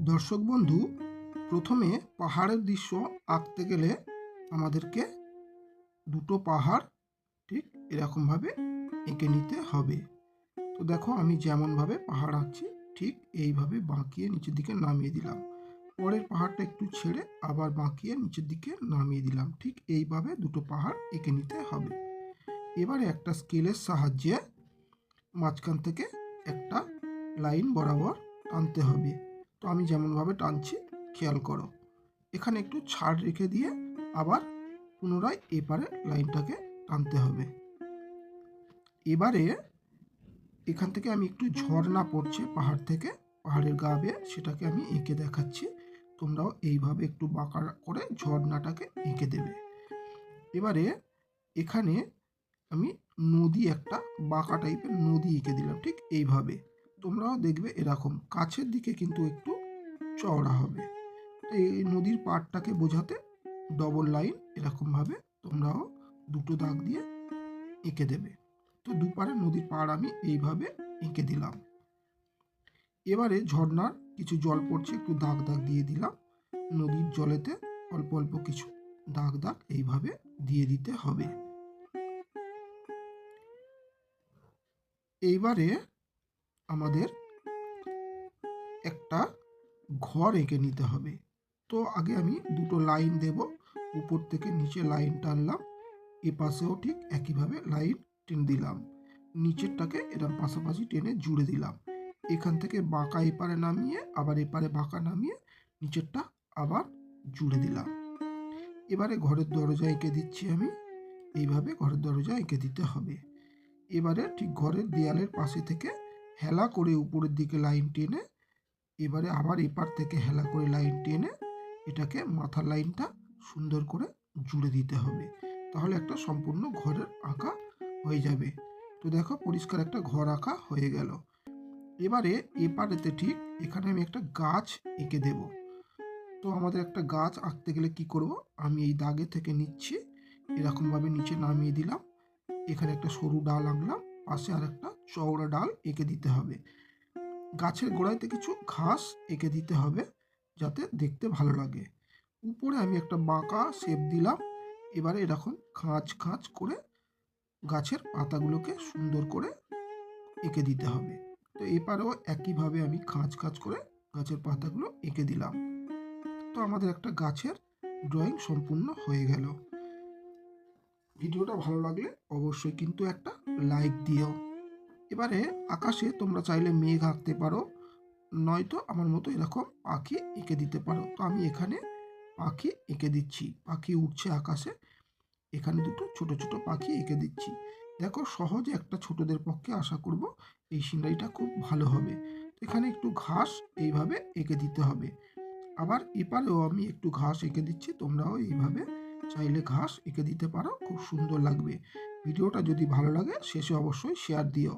দর্শক বন্ধু, প্রথমে পাহাড়ের দৃশ্য আঁকতে গেলে আমাদেরকে দুটো পাহাড় ঠিক এরকমভাবে এঁকে নিতে হবে। তো দেখো, আমি যেমনভাবে পাহাড় আঁকছি, ঠিক এইভাবে বাঁকিয়ে নিচের দিকে নামিয়ে দিলাম। পরের পাহাড়টা একটু ছেড়ে আবার বাঁকিয়ে নিচের দিকে নামিয়ে দিলাম। ঠিক এইভাবে দুটো পাহাড় এঁকে নিতে হবে। এবারে একটা স্কেলের সাহায্যে মাঝখান থেকে একটা লাইন বরাবর টানতে হবে। আমি যেমনভাবে টানছি, খেয়াল করো। এখানে একটু ছাড় রেখে দিয়ে আবার পুনরায় এপারে লাইনটাকে টানতে হবে। এবারে এখান থেকে আমি একটু ঝর্ণা পড়ছে পাহাড় থেকে, পাহাড়ের গা বেয়ে, সেটাকে আমি এঁকে দেখাচ্ছি। তোমরাও এইভাবে একটু বাঁকা করে ঝর্ণাটাকে এঁকে দেবে। এবারে এখানে আমি নদী একটা বাঁকা টাইপের নদী এঁকে দিলাম, ঠিক এইভাবে। তোমরাও দেখবে এরকম। কাছের দিকে কিন্তু একটু চওড়া হবে। তো এই নদীর পাড়টাকে বোঝাতে ডবল লাইন এরকমভাবে তোমরাও দুটো দাগ দিয়ে এঁকে দেবে। তো দুপারে নদীর পাড় আমি এইভাবে এঁকে দিলাম। এবারে ঝর্ণার কিছু জল পড়ছে, একটু দাগ দাগ দিয়ে দিলাম। নদীর জলেতে অল্প অল্প কিছু দাগ দাগ এইভাবে দিয়ে দিতে হবে। এইবারে আমাদের একটা ঘর এঁকে নিতে হবে। তো আগে আমি দুটো লাইন দেব। উপর থেকে নিচে লাইন টানলাম। এ পাশেও ঠিক একইভাবে লাইন টেনে দিলাম। নিচেরটাকে এরকম পাশাপাশি টেনে জুড়ে দিলাম। এখান থেকে বাঁকা এপারে নামিয়ে, আবার এপারে বাঁকা নামিয়ে নিচেরটা আবার জুড়ে দিলাম। এবারে ঘরের দরজা এঁকে দিচ্ছি আমি। এইভাবে ঘরের দরজা এঁকে দিতে হবে। এবারে ঠিক ঘরের দেয়ালের পাশে থেকে হেলা করে উপরের দিকে লাইন টেনে এবারে আবার এপার থেকে হেলা করে লাইন টেনে এটাকে মাথার লাইনটা সুন্দর করে জুড়ে দিতে হবে। তাহলে একটা সম্পূর্ণ ঘরের আঁকা হয়ে যাবে। তো দেখো পরিষ্কার একটা ঘর আঁকা হয়ে গেল। এবারে এপারেতে ঠিক এখানে আমি একটা গাছ এঁকে দেব। তো আমাদের একটা গাছ আঁকতে গেলে কি করব? আমি এই দাগে থেকে নিচ্ছি, এরকমভাবে নিচে নামিয়ে দিলাম। এখানে একটা সরু ডাল আঁকলাম, পাশে আর একটা চওড়া ডাল এঁকে দিতে হবে। গাছের গোড়াইতে কিছু ঘাস এঁকে দিতে হবে যাতে দেখতে ভালো লাগে। উপরে আমি একটা বাঁকা শেপ দিলাম। এবারে এরকম খাঁচ খাঁচ করে গাছের পাতাগুলোকে সুন্দর করে এঁকে দিতে হবে। তো এপারেও একইভাবে আমি খাঁচ খাঁচ করে গাছের পাতাগুলো এঁকে দিলাম। তো আমাদের একটা গাছের ড্রয়িং সম্পূর্ণ হয়ে গেল। ভিডিওটা ভালো লাগলে অবশ্যই কিন্তু একটা লাইক দিও। এবারে আকাশে তোমরা চাইলে মেঘ আঁকতে পারো, নয়তো আমার মতো এরকম পাখি এঁকে দিতে পারো। তো আমি এখানে পাখি এঁকে দিচ্ছি, পাখি উঠছে আকাশে। এখানে দুটো ছোট ছোট পাখি এঁকে দিচ্ছি। দেখো সহজে একটা ছোটদের পক্ষে আশা করব এই সিনারিটা খুব ভালো হবে। এখানে একটু ঘাস এইভাবে এঁকে দিতে হবে। আবার এপারেও আমি একটু ঘাস এঁকে দিচ্ছি, তোমরাও এইভাবে চাইলে ঘাস এঁকে দিতে পারো, খুব সুন্দর লাগবে। ভিডিওটা যদি ভালো লাগে, শেষে অবশ্যই শেয়ার দিও।